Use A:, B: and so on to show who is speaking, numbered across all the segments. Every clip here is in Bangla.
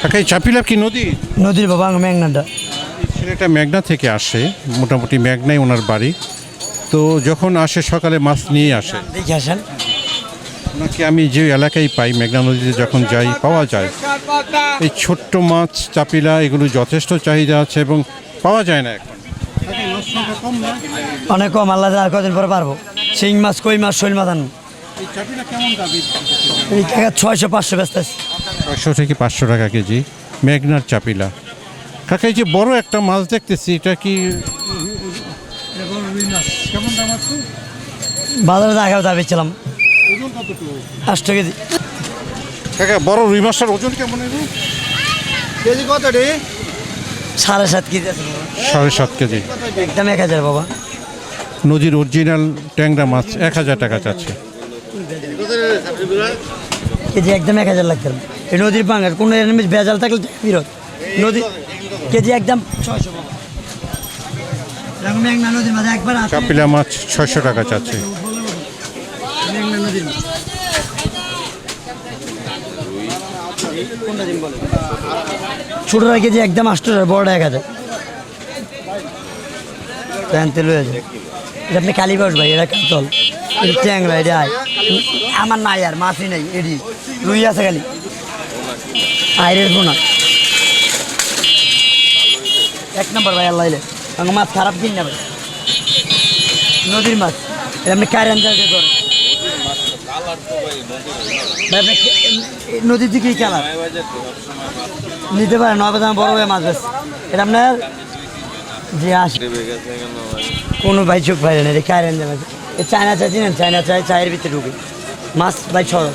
A: কাকা এই চাপিলা কি নদী?
B: নদীর বাবা মেঘনাটা
A: ছেলেটা মেঘনা থেকে আসে মোটামুটি মেঘনাই ওনার বাড়ি। তো যখন আসে সকালে মাছ নিয়ে আসে।
B: দেখে আসেন।
A: ওনাকে আমি যে এলাকায় পাই মেঘনা নদীতে যখন যাই পাওয়া যায়। এই ছোট্ট মাছ চাপিলা এগুলো যথেষ্ট চাহিদা আছে এবং পাওয়া যায় না এখন।
B: অনেক কম আল্লাহ কদিন পরে পারব। শিং মাছ কই মাছ শৈল মাছ আনব। ছয়শো পাঁচশো
A: ছয়শো থেকে পাঁচশো টাকা কেজি চাপিলা। কাকা এই যে বড় একটা মাছ দেখতেছি এটা কি কেমন দাম আছে
B: বাজারে আটশো কেজি।
A: কাকা বড় রুই মাছটার ওজন কেমন
C: কেজি কত রে?
B: সাড়ে সাত কেজি
A: সাড়ে সাত কেজি।
B: একদম এক হাজার বাবা।
A: নদীর অরিজিনাল ট্যাংরা মাছ এক হাজার টাকা চাচ্ছে।
B: কেজি একদম এক হাজার এই নদীর পাঙ্গার কোনো ভেজাল থাকলে বিরোধ। নদী কেজি একদম ছয়শো
A: মাছ ছয়শো টাকা চাচ্ছে।
B: ছোটরা কেজি একদম আটশো টাকা বড়টা এক হাজার। তেল হয়ে যায়। এটা আপনি কালীবাস ভাই এটা কাতল। এটা ট্যাংরা এটা আয় আমার নাই আর মাছই নাই, এডি। রুই আছে খালি। আইরের পোনা এক নম্বর ভাই, আল্লাহ আমার মাছ খারাপ কিন না ভাই নদীর মাছ। এটা আপনি কারেন্ট ভাই, আপনি নদীর দিকে খেলা। নিতে পারেন নয় দাম বড় হয়ে মাছ বেশ এটা আপনার যে আস। কোনো ভাই চোখ পাইলেন এটা কারেন্ট চায়না চা চিনেন? চায়না চাই চায়ের ভিতরে ঢুকে। মাছ ভাই ছড়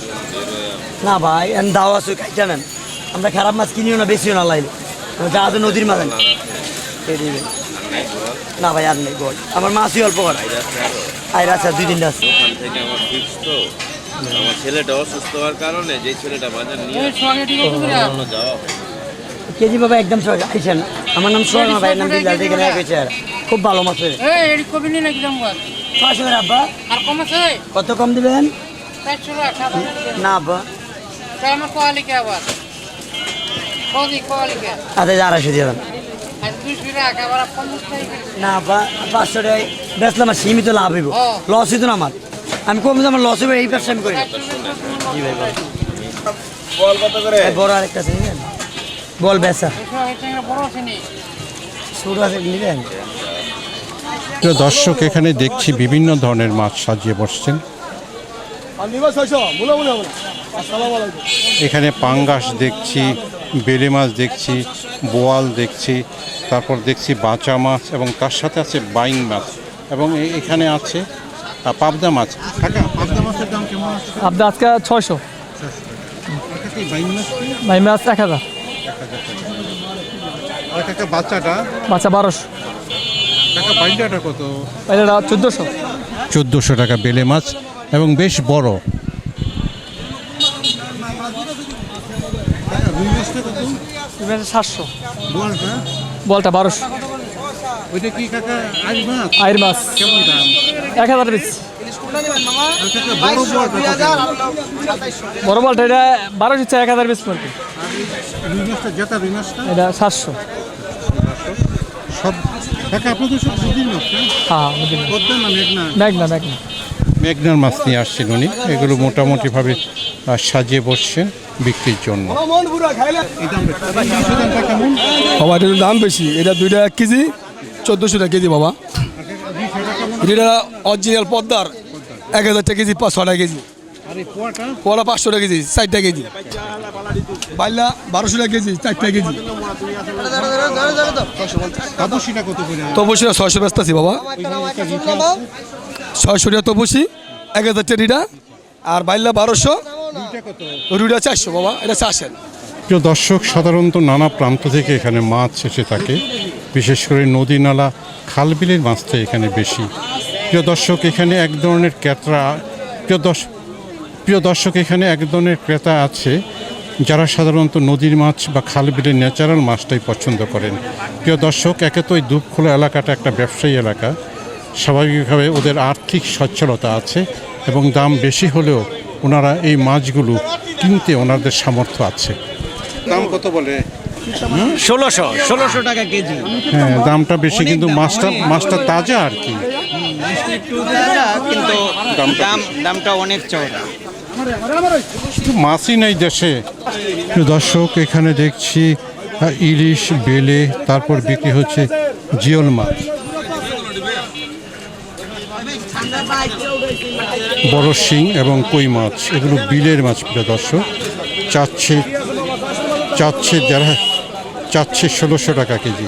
B: না ভাই এখন দাও আসু খাইতে নেন। আমরা খারাপ মাছ কিনিও না বেশিও না লাইলে। যা তো নদীর মাছ। না ভাই আর নেই বল। আমার মাছই অল্প করে। আয় আছে দুই তিনটা আছে।
D: আমার ফিক্স তো। আমার ছেলেটা অসুস্থ হওয়ার কারণে যে ছেলেটা বাজার নিয়ে যাওয়া
B: কেজি বাবা একদম সহজ। আইসেন। আমার নাম সোহাগ ভাইয়ের নাম বিলাল দেখে আর খুব ভালো মাছ ছয়শো করে আব্বা। কত কম দিবেন? না আব্বা।
E: আমার
B: আচ্ছা আড়াইশো দিয়ে দেন। না আব্বা পাঁচশো টাকায় বেচলাম আর সীমিত লাভ হইব। লস হইতো না আমার। আমি কম দাম লস হইব এই ব্যবসা আমি করি।
C: বল। কত
B: বড় আরেকটা আছে বল বেচা। ছোট আছে নিবেন?
A: প্রিয় দর্শক এখানে দেখছি বিভিন্ন ধরনের মাছ সাজিয়ে বসছেন। এখানে পাঙ্গাস দেখছি বেলে মাছ দেখছি বোয়াল দেখছি তারপর দেখছি বাঁচা মাছ এবং তার সাথে আছে বাইং মাছ এবং এখানে আছে পাবদা মাছ। কাকা পাবদা মাছের দাম কেমন আছে?
F: আপনার আজকে ছয়শো।
A: বাইং মাছ
F: এক হাজার।
A: আর কাকা বাচ্চাটা?
F: বাচ্চা বারোশো।
A: কত?
F: এটা চোদ্দোশো।
A: চোদ্দোশো টাকা বেলে মাছ এবং বেশ বড়।
F: সাতশো। বলটা? বারোশো।
A: ওইটা কি কাকা আই মাছ?
F: আইর মাছ।
A: কেমন দাম?
F: এক হাজার পিস।
A: বড়
F: বলটা এটা বারোশো এক হাজার পিস পড়বে এটা সাতশো।
A: সব কাকা আপনাদের সব নদীর মাছ না?
F: হ্যাঁ
A: পদ্মা না মেঘনা? মেঘনার মাছ নিয়ে আসছেন উনি। এগুলো মোটামুটিভাবে সাজিয়ে বসছেন বিক্রির জন্য।
G: বাবা এটার দাম বেশি। এটা দুইটা এক কেজি চোদ্দোশো টাকা কেজি বাবা। এটা অরিজিনাল পদ্মার। এক হাজার টাকা কেজি পাঁচশো টাকা কেজি।
A: পোয়াটা?
G: পোলা পাঁচশো টাকা কেজি চারটা কেজি। বাইলা বারোশো টাকা কেজি চারটা কেজি। তপসিটা ছয়শো ব্যস্ত আছি বাবা। ছয়শো টাকা তপসি এক হাজার টাকা আর বাইলা বারোশো রুইটা চারশো বাবা এটা চারশেন
A: প্রিয় দর্শক সাধারণত নানা প্রান্ত থেকে এখানে মাছ এসে থাকে। বিশেষ করে নদী নালা খালবিলের মাছটা এখানে বেশি। প্রিয় দর্শক এখানে এক ধরনের ক্যাটরা প্রিয় দর্শক প্রিয় দর্শক এখানে এক ধরনের ক্রেতা আছে যারা সাধারণত নদীর মাছ বা খাল বিলের ন্যাচারাল মাছটাই পছন্দ করেন। প্রিয় দর্শক একে তো ওই দুপখোলা এলাকাটা একটা ব্যবসায়ী এলাকা। স্বাভাবিকভাবে ওদের আর্থিক সচ্ছলতা আছে এবং দাম বেশি হলেও ওনারা এই মাছগুলো কিনতে ওনাদের সামর্থ্য আছে। দাম কত বলে?
H: ষোলোশো ষোলোশো টাকা কেজি।
A: হ্যাঁ দামটা বেশি কিন্তু মাছটা মাছটা তাজা আর কি।
H: একটু কিন্তু
A: দামটা
H: দাম দামটা অনেক চওড়া।
A: কিন্তু মাছই নেই দেশে। দর্শক, এখানে দেখছি ইলিশ, বেলে, তারপর বিক্রি হচ্ছে জিওল মাছ। বড় শিং এবং কই মাছ, এগুলো বিলের মাছ, প্রিয় দর্শক। চাচ্ছে চাচ্ছে যারা চাচ্ছে ষোলোশো টাকা কেজি।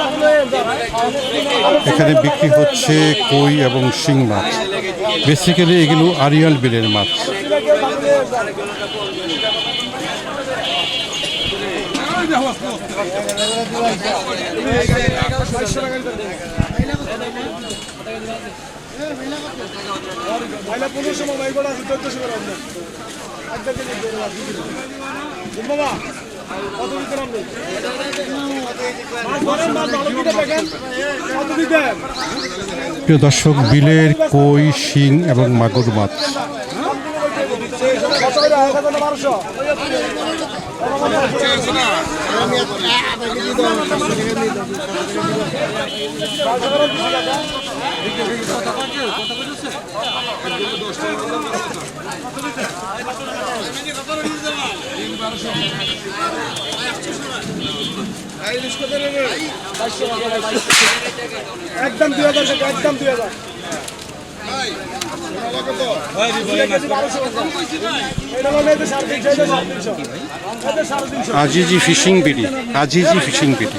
C: থাকলে
A: এখানে বিক্রি হচ্ছে কই এবং শিং মাছ। বেসিক্যালি এগুলো আরিয়াল বিলের মাছ।
C: পনেরোশো মামা এগুলো আছে চোদ্দশো করে আপনার একদম কত দিতে
A: প্রিয় দর্শক বিলের কই শিং এবং মাগুর মাছ।
C: বারোশো? একদম দুই হাজার একদম দুই হাজার।
A: আজিজি ফিশিং বিড়ি আজিজি ফিশিং বিড়ি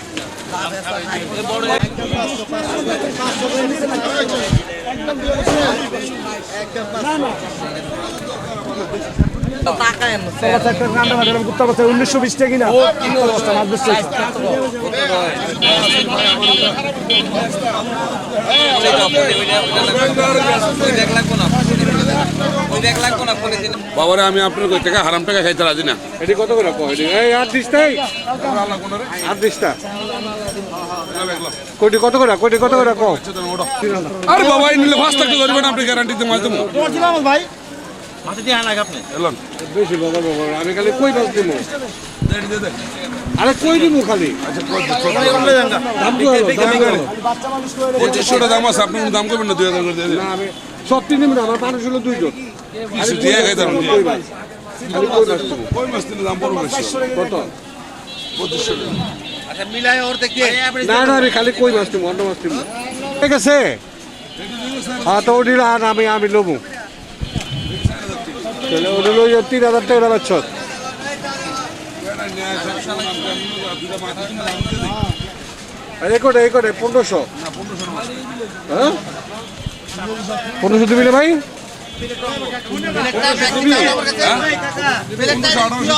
C: উনিশশো বিশ টাকা কিনা মাছ বেচছে
I: বাবারে আমি আপনার কই টাকা হারাম টাকা খাইতে রাজি না?
C: এটি কত করে কয়? এই আট দিস তাই আট দিসটা কোটি কত করে? কোটি কত করে কও?
I: আরে বাবা এই নিলে ফার্স্ট টাকা ধরবেন আপনি গ্যারান্টিতে মাছ দেবো
H: ভাই?
I: এলাম
C: বেশি বাবা বাবা আমি খালি কই মাছ দিব আরে কই দিব খালি? দাম? কি হলো? দাম
I: দাম আছে আপনি দাম করবেন না দুই হাজার করে দিয়ে দিন।
C: না, আমি সত্যি নিব না আমার মানুষ হলো দুইজন।
I: কিছু দিয়ে খাইতে পারবেন
C: কই মাছ খালি কই মাছ দিব।
I: কই মাছ দিলে দাম পড়বে
C: না না আমি খালি কই মাছ দিব অন্য মাছ দিব। ঠিক আছে? হ্যাঁ তো ওটি আর আমি আমি লবো। তাহলে ওটি লই তিন হাজার টাকা পাচ্ছ পনেরোশো। হ্যাঁ? পনেরোশো দিবি না ভাই?
I: পনেরোশো আঠারোশো